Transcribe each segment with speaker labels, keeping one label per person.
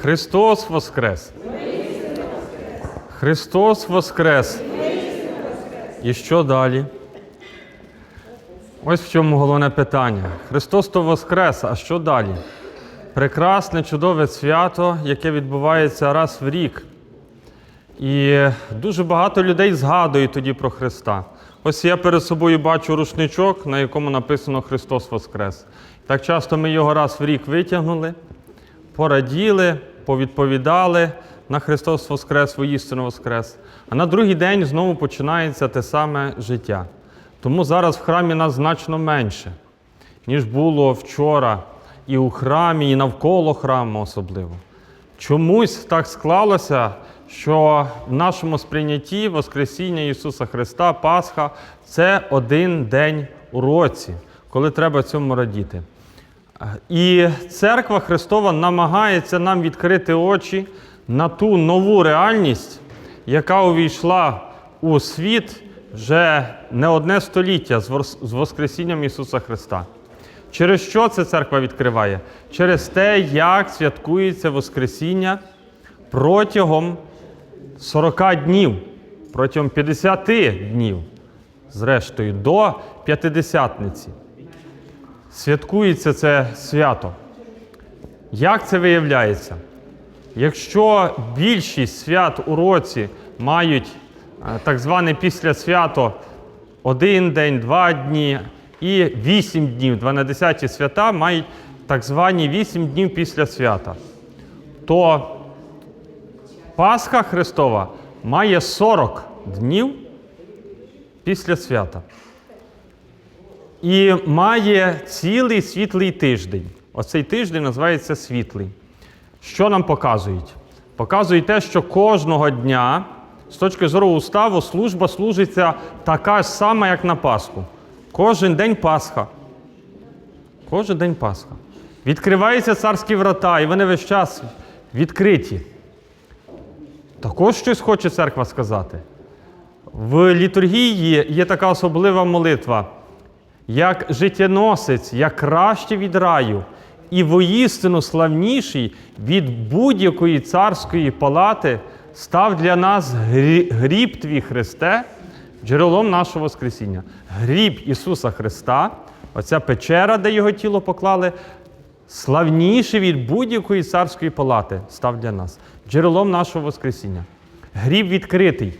Speaker 1: Христос Воскрес! Христос Воскрес! І що далі? Ось в чому головне питання. Христос то Воскрес, а що далі? Прекрасне, чудове свято, яке відбувається раз в рік. І дуже багато людей згадують тоді про Христа. Ось я перед собою бачу рушничок, на якому написано Христос Воскрес. Так часто ми його раз в рік витягнули, пораділи, повідповідали на Христос Воскрес, воістину Воскрес. А на другий день знову починається те саме життя. Тому зараз в храмі нас значно менше, ніж було вчора і у храмі, і навколо храму особливо. Чомусь так склалося, що в нашому сприйнятті Воскресіння Ісуса Христа, Пасха це один день у році, коли треба цьому радіти. І церква Христова намагається нам відкрити очі на ту нову реальність, яка увійшла у світ вже не одне століття з Воскресінням Ісуса Христа. Через що це церква відкриває? Через те, як святкується Воскресіння протягом 40 днів, протягом 50 днів, зрештою, до П'ятидесятниці. Святкується це свято. Як це виявляється? Якщо більшість свят у році мають е, так зване післясвято один день, два дні і вісім днів, 12 свята мають так звані вісім днів після свята, то Пасха Христова має 40 днів після свята. І має цілий світлий тиждень. Оцей тиждень називається світлий. Що нам показують? Показують те, що кожного дня, з точки зору уставу, служба служиться така ж сама, як на Пасху. Кожен день Пасха. Кожен день Пасха. Відкриваються царські врата, і вони весь час відкриті. Також щось хоче церква сказати. В літургії є така особлива молитва, як життєносець, як краще від раю, і воістину славніший від будь-якої царської палати став для нас гріб твій Христе, джерелом нашого Воскресіння. Гріб Ісуса Христа, оця печера, де його тіло поклали, славніший від будь-якої царської палати став для нас, джерелом нашого Воскресіння. Гріб відкритий.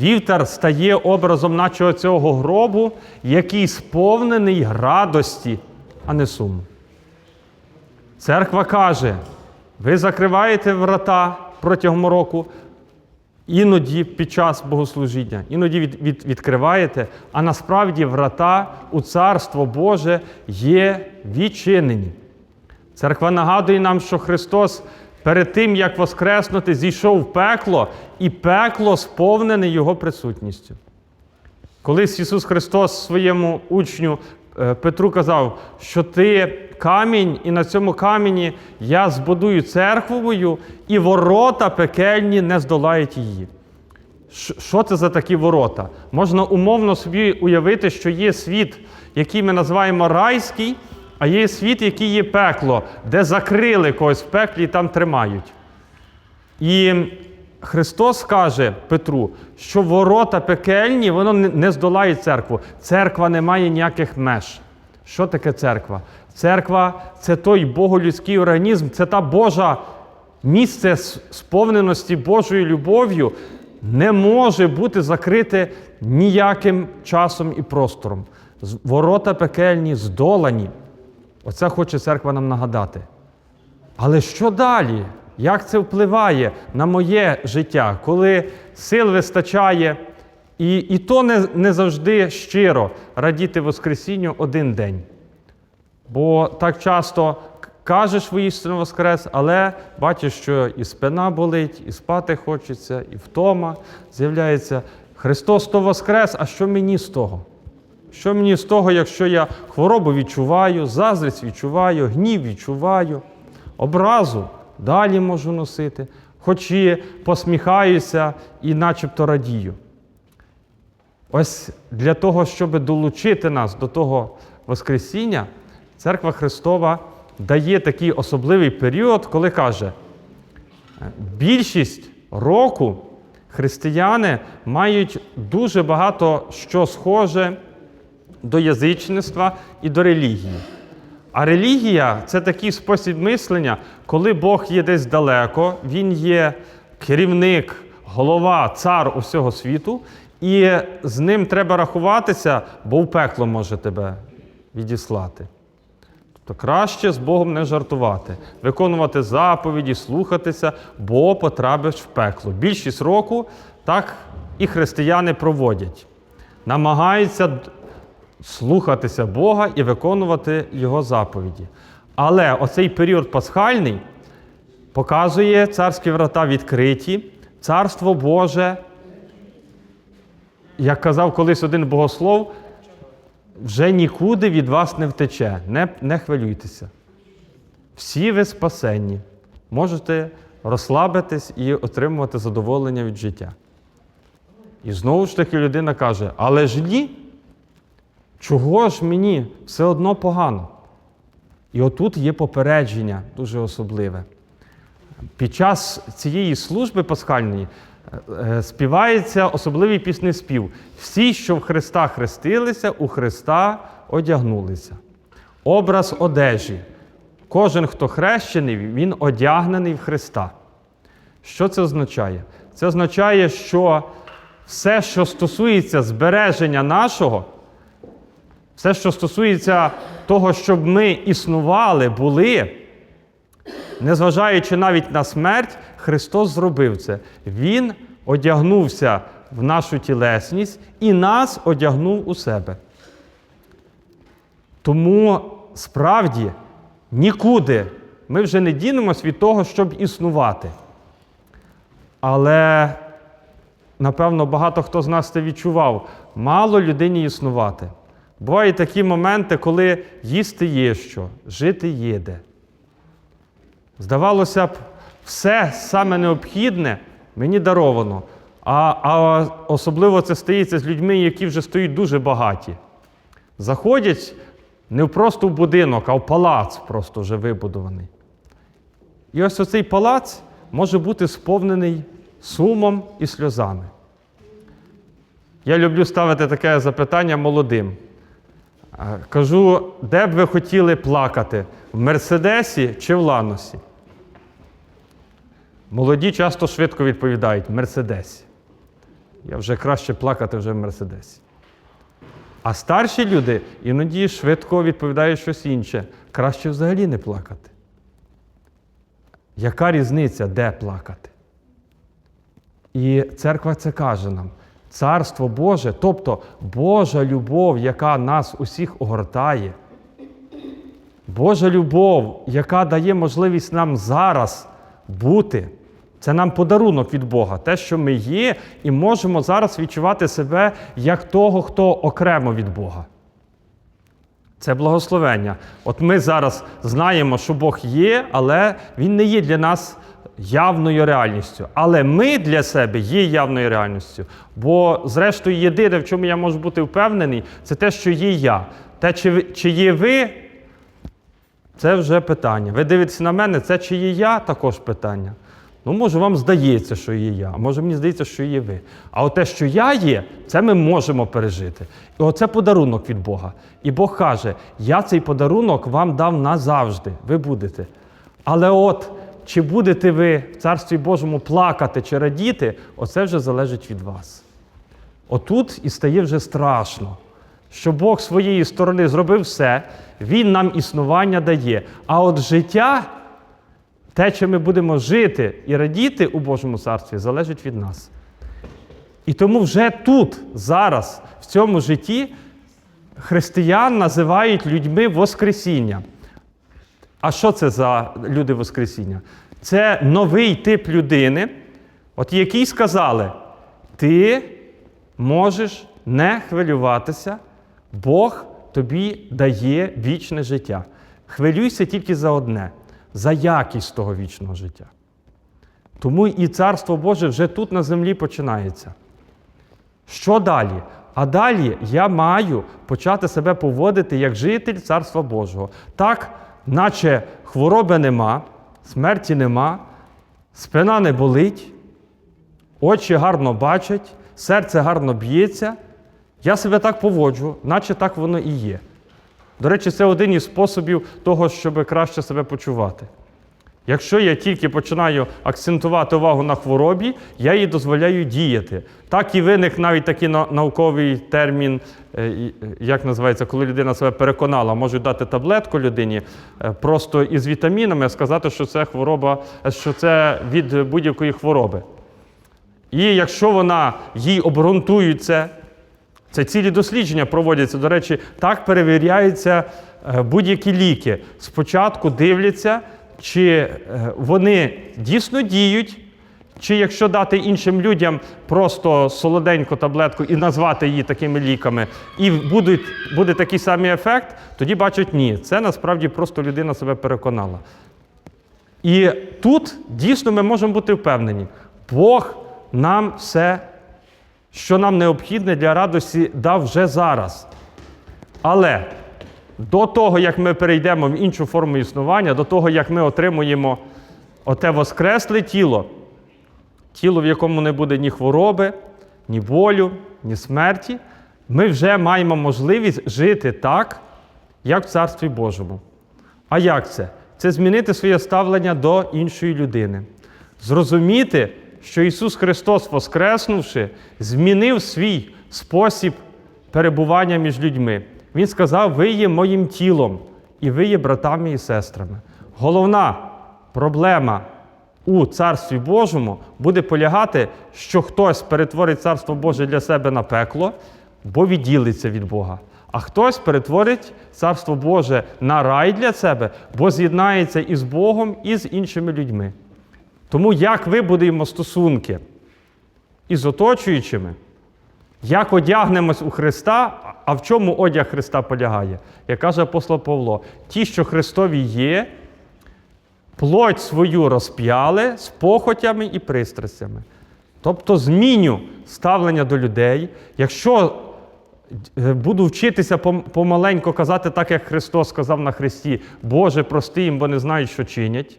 Speaker 1: Вівтар стає образом наче цього гробу, який сповнений радості, а не суму. Церква каже: ви закриваєте врата протягом року, іноді під час богослужіння, іноді від, від, відкриваєте, а насправді врата у Царство Боже є відчинені. Церква нагадує нам, що Христос перед тим, як воскреснути, зійшов в пекло, і пекло сповнене Його присутністю. Колись Ісус Христос своєму учню е, Петру казав, що ти камінь, і на цьому камені я збудую церкву мою, і ворота пекельні не здолають її. Що це за такі ворота? Можна умовно собі уявити, що є світ, який ми називаємо райський, а є світ, який є пекло, де закрили когось в пеклі і там тримають. І Христос каже Петру, що ворота пекельні, воно не- здолає церкву. Церква не має ніяких меж. Що таке церква? Церква це той боголюдський організм, це та Божа місце сповненості Божою любов'ю, не може бути закрите ніяким часом і простором. Ворота пекельні здолані. Оце хоче церква нам нагадати. Але що далі? Як це впливає на моє життя, коли сил вистачає, і, і то не, не завжди щиро радіти Воскресінню один день. Бо так часто кажеш воістину Воскрес, але бачиш, що і спина болить, і спати хочеться, і втома з'являється. Христос то Воскрес, а що мені з того? Що мені з того, якщо я хворобу відчуваю, заздрість відчуваю, гнів відчуваю, образу далі можу носити, хоч і посміхаюся і начебто радію. Ось для того, щоб долучити нас до того Воскресіння, Церква Христова дає такий особливий період, коли каже, більшість року християни мають дуже багато що схоже до язичництва і до релігії. А релігія це такий спосіб мислення, коли Бог є десь далеко, Він є керівник, голова, цар усього світу, і з ним треба рахуватися, бо в пекло може тебе відіслати. Тобто краще з Богом не жартувати, виконувати заповіді, слухатися, бо потрапиш в пекло. Більшість року так і християни проводять. Намагаються слухатися Бога і виконувати Його заповіді. Але оцей період пасхальний показує царські врата відкриті, царство Боже, як казав колись один богослов, вже нікуди від вас не втече. Не, не хвилюйтеся. Всі ви спасенні. Можете розслабитись і отримувати задоволення від життя. І знову ж таки людина каже: але ж ні, чого ж мені все одно погано? І отут є попередження дуже особливе. Під час цієї служби пасхальної е, співається особливий піснеспів. Всі, що в Христа хрестилися, у Христа одягнулися. Образ одежі. Кожен, хто хрещений, він одягнений в Христа. Що це означає? Це означає, що все, що стосується збереження нашого, все, що стосується того, щоб ми існували, були, незважаючи навіть на смерть, Христос зробив це. Він одягнувся в нашу тілесність і нас одягнув у себе. Тому справді нікуди ми вже не дінемось від того, щоб існувати. Але, напевно, багато хто з нас це відчував. Мало людині існувати. Бувають такі моменти, коли їсти є що, жити є де. Здавалося б, все саме необхідне мені даровано. А, а особливо це стається з людьми, які вже стоять дуже багаті. Заходять не просто в будинок, а в палац просто вже вибудований. І ось оцей палац може бути сповнений сумом і сльозами. Я люблю ставити таке запитання молодим. Кажу, де б ви хотіли плакати? В Мерседесі чи в Ланосі? Молоді часто швидко відповідають в Мерседесі. Я вже краще плакати вже в Мерседесі. А старші люди іноді швидко відповідають щось інше. Краще взагалі не плакати. Яка різниця, де плакати? І церква це каже нам. Царство Боже, тобто Божа любов, яка нас усіх огортає, Божа любов, яка дає можливість нам зараз бути, це нам подарунок від Бога, те, що ми є, і можемо зараз відчувати себе як того, хто окремо від Бога. Це благословення. От ми зараз знаємо, що Бог є, але Він не є для нас явною реальністю. Але ми для себе є явною реальністю. Бо, зрештою, єдине, в чому я можу бути впевнений, це те, що є я. Те, чи, чи є ви, це вже питання. Ви дивитеся на мене, це чи є я, також питання. Ну, може, вам здається, що є я, а може мені здається, що є ви. А от те, що я є, це ми можемо пережити. І оце подарунок від Бога. І Бог каже: я цей подарунок вам дав назавжди. Ви будете. Але от чи будете ви в Царстві Божому плакати чи радіти, оце вже залежить від вас. Отут і стає вже страшно, що Бог своєї сторони зробив все, Він нам існування дає. А от життя, те, що ми будемо жити і радіти у Божому царстві, залежить від нас. І тому вже тут, зараз, в цьому житті, християн називають людьми Воскресіння. А що це за люди Воскресіння? Це новий тип людини, от якій сказали, ти можеш не хвилюватися, Бог тобі дає вічне життя. Хвилюйся тільки за одне за якість того вічного життя. Тому і Царство Боже вже тут на землі починається. Що далі? А далі я маю почати себе поводити як житель Царства Божого. Так, наче хвороби нема, смерті нема, спина не болить, очі гарно бачать, серце гарно б'ється. Я себе так поводжу, наче так воно і є. До речі, це один із способів того, щоб краще себе почувати. Якщо я тільки починаю акцентувати увагу на хворобі, я їй дозволяю діяти. Так і виник навіть такий науковий термін, е, е, як називається, коли людина себе переконала, можуть дати таблетку людині е, просто із вітамінами, сказати, що це хвороба, що це від будь-якої хвороби. І якщо вона їй обґрунтують це, цілі дослідження проводяться. До речі, так перевіряються будь-які ліки. Спочатку дивляться, чи е, вони дійсно діють, чи якщо дати іншим людям просто солоденьку таблетку і назвати її такими ліками, і будуть, буде такий самий ефект, тоді бачать, ні, це насправді просто людина себе переконала. І тут дійсно ми можемо бути впевнені, Бог нам все, що нам необхідне для радості, дав вже зараз. Але до того, як ми перейдемо в іншу форму існування, до того, як ми отримуємо оте воскресле тіло, тіло, в якому не буде ні хвороби, ні болю, ні смерті, ми вже маємо можливість жити так, як в Царстві Божому. А як це? Це змінити своє ставлення до іншої людини. Зрозуміти, що Ісус Христос, воскреснувши, змінив свій спосіб перебування між людьми. Він сказав: ви є моїм тілом, і ви є братами і сестрами. Головна проблема у Царстві Божому буде полягати, що хтось перетворить Царство Боже для себе на пекло, бо відділиться від Бога. А хтось перетворить Царство Боже на рай для себе, бо з'єднається із Богом і з іншими людьми. Тому як вибудуємо стосунки із оточуючими, як одягнемось у Христа, а в чому одяг Христа полягає? Як каже апостол Павло, ті, що Христові є, плоть свою розп'яли з похотями і пристрастями. Тобто зміню ставлення до людей. Якщо е, буду вчитися пом- помаленько казати так, як Христос сказав на Христі, Боже, прости їм, бо не знають, що чинять.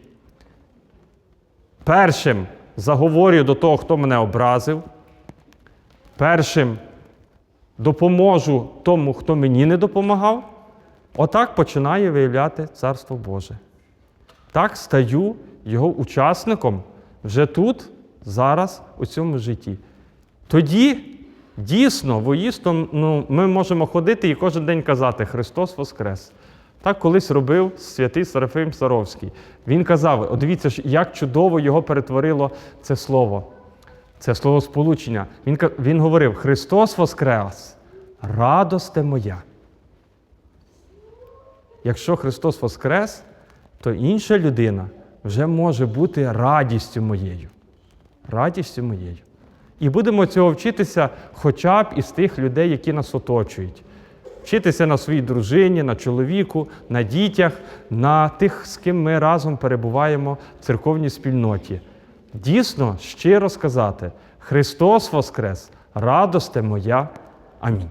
Speaker 1: Першим заговорю до того, хто мене образив. Першим допоможу тому, хто мені не допомагав. Отак починає виявляти Царство Боже. Так стаю його учасником вже тут, зараз, у цьому житті. Тоді дійсно, воїстом, ну, ми можемо ходити і кожен день казати Христос Воскрес. Так колись робив святий Серафим Саровський. Він казав: «О, дивіться, як чудово його перетворило це слово, це слово сполучення. Він, він говорив: Христос Воскрес, радосте моя. Якщо Христос Воскрес, то інша людина вже може бути радістю моєю. Радістю моєю. І будемо цього вчитися хоча б із тих людей, які нас оточують. Вчитися на своїй дружині, на чоловіку, на дітях, на тих, з ким ми разом перебуваємо в церковній спільноті. Дійсно, щиро сказати: Христос Воскрес, радосте моя. Амінь.